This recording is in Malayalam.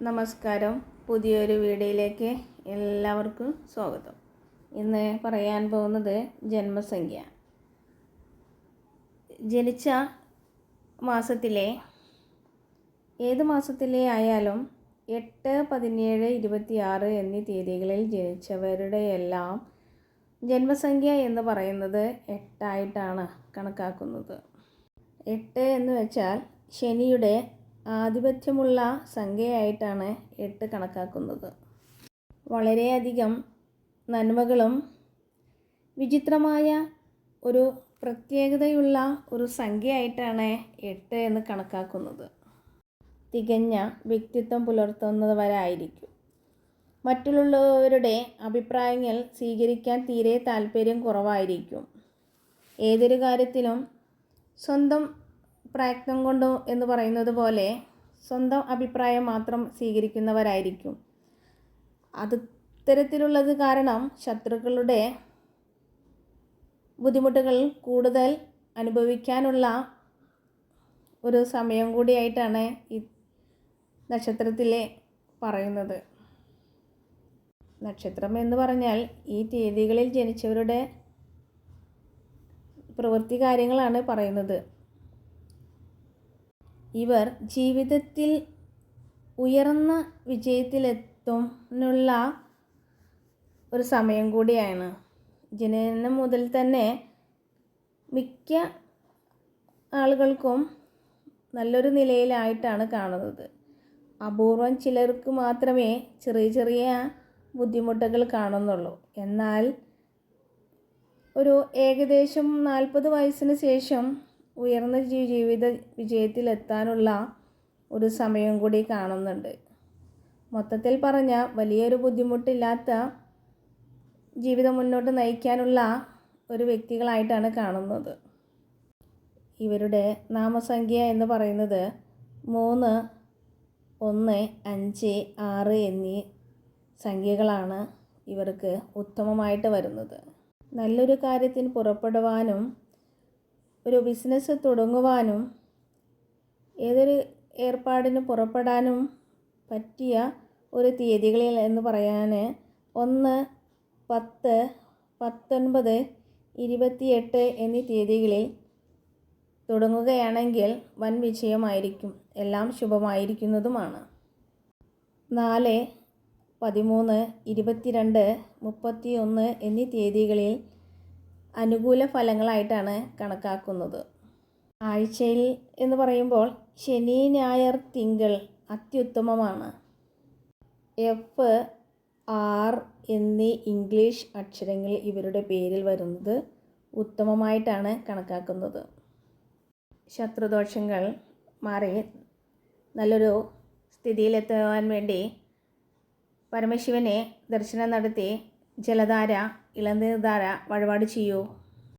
നമസ്കാരം. പുതിയൊരു വീഡിയോയിലേക്ക് എല്ലാവർക്കും സ്വാഗതം. ഇന്ന് പറയാൻ പോകുന്നത് ജന്മസംഖ്യ. ജനിച്ച മാസത്തിലെ ഏത് മാസത്തിലെ ആയാലും എട്ട് പതിനേഴ് ഇരുപത്തിയാറ് എന്നീ തീയതികളിൽ ജനിച്ചവരുടെ എല്ലാം ജന്മസംഖ്യ എന്ന് പറയുന്നത് എട്ടായിട്ടാണ് കണക്കാക്കുന്നത്. എട്ട് എന്ന് വെച്ചാൽ ശനിയുടെ ആധിപത്യമുള്ള സംഖ്യയായിട്ടാണ് എട്ട് കണക്കാക്കുന്നത്. വളരെയധികം നന്മകളും വിചിത്രമായ ഒരു പ്രത്യേകതയുള്ള ഒരു സംഖ്യയായിട്ടാണ് എട്ട് എന്ന് കണക്കാക്കുന്നത്. തികഞ്ഞ വ്യക്തിത്വം പുലർത്തുന്നവരായിരിക്കും. മറ്റുള്ളവരുടെ അഭിപ്രായങ്ങൾ സ്വീകരിക്കാൻ തീരെ താല്പര്യം കുറവായിരിക്കും. ഏതൊരു കാര്യത്തിലും സ്വന്തം പ്രയത്നം കൊണ്ട് എന്ന് പറയുന്നത് പോലെ സ്വന്തം അഭിപ്രായം മാത്രം സ്വീകരിക്കുന്നവരായിരിക്കും. അത് ഇത്തരത്തിലുള്ളത് കാരണം ശത്രുക്കളുടെ ബുദ്ധിമുട്ടുകൾ കൂടുതൽ അനുഭവിക്കാനുള്ള ഒരു സമയം കൂടിയായിട്ടാണ് ഈ നക്ഷത്രത്തിലെ പറയുന്നത്. നക്ഷത്രം എന്ന് പറഞ്ഞാൽ ഈ തീയതികളിൽ ജനിച്ചവരുടെ പ്രവൃത്തി കാര്യങ്ങളാണ് പറയുന്നത്. ഇവർ ജീവിതത്തിൽ ഉയർന്ന വിജയത്തിലെത്തുന്നുള്ള ഒരു സമയം കൂടിയാണ്. ജനനം മുതൽ തന്നെ മിക്ക ആളുകൾക്കും നല്ലൊരു നിലയിലായിട്ടാണ് കാണുന്നത്. അപൂർവം ചിലർക്ക് മാത്രമേ ചെറിയ ചെറിയ ബുദ്ധിമുട്ടുകൾ കാണുന്നുള്ളൂ. എന്നാൽ ഒരു ഏകദേശം നാൽപ്പത് വയസ്സിന് ശേഷം ഉയർന്ന ജീവിത വിജയത്തിലെത്താനുള്ള ഒരു സമയം കൂടി കാണുന്നുണ്ട്. മൊത്തത്തിൽ പറഞ്ഞ വലിയൊരു ബുദ്ധിമുട്ടില്ലാത്ത ജീവിതം മുന്നോട്ട് നയിക്കാനുള്ള ഒരു വ്യക്തികളായിട്ടാണ് കാണുന്നത്. ഇവരുടെ നാമസംഖ്യ എന്ന് പറയുന്നത് മൂന്ന് ഒന്ന് അഞ്ച് ആറ് എന്നീ സംഖ്യകളാണ് ഇവർക്ക് ഉത്തമമായിട്ട് വരുന്നത്. നല്ലൊരു കാര്യത്തിന് പുറപ്പെടുവാനും ഒരു ബിസിനസ് തുടങ്ങുവാനും ഏതൊരു ഏർപ്പാടിന് പുറപ്പെടാനും പറ്റിയ ഒരു തീയതികളിൽ എന്ന് പറയാൻ ഒന്ന് പത്ത് പത്തൊൻപത് ഇരുപത്തിയെട്ട് എന്നീ തീയതികളിൽ തുടങ്ങുകയാണെങ്കിൽ വൻ വിജയമായിരിക്കും. എല്ലാം ശുഭമായിരിക്കുന്നതുമാണ്. നാല് പതിമൂന്ന് ഇരുപത്തിരണ്ട് മുപ്പത്തി ഒന്ന് എന്നീ തീയതികളിൽ അനുകൂല ഫലങ്ങളായിട്ടാണ് കണക്കാക്കുന്നത്. ആഴ്ചയിൽ എന്ന് പറയുമ്പോൾ ശനി ഞായർ തിങ്കൾ അത്യുത്തമമാണ്. എഫ് ആർ എന്നീ ഇംഗ്ലീഷ് അക്ഷരങ്ങൾ ഇവരുടെ പേരിൽ വരുന്നത് ഉത്തമമായിട്ടാണ് കണക്കാക്കുന്നത്. ശത്രുദോഷങ്ങൾ മാറി നല്ലൊരു സ്ഥിതിയിലെത്തുവാൻ വേണ്ടി പരമശിവനെ ദർശനം നടത്തി ജലധാര ഇളനീർധാര വഴിപാട് ചെയ്യൂ.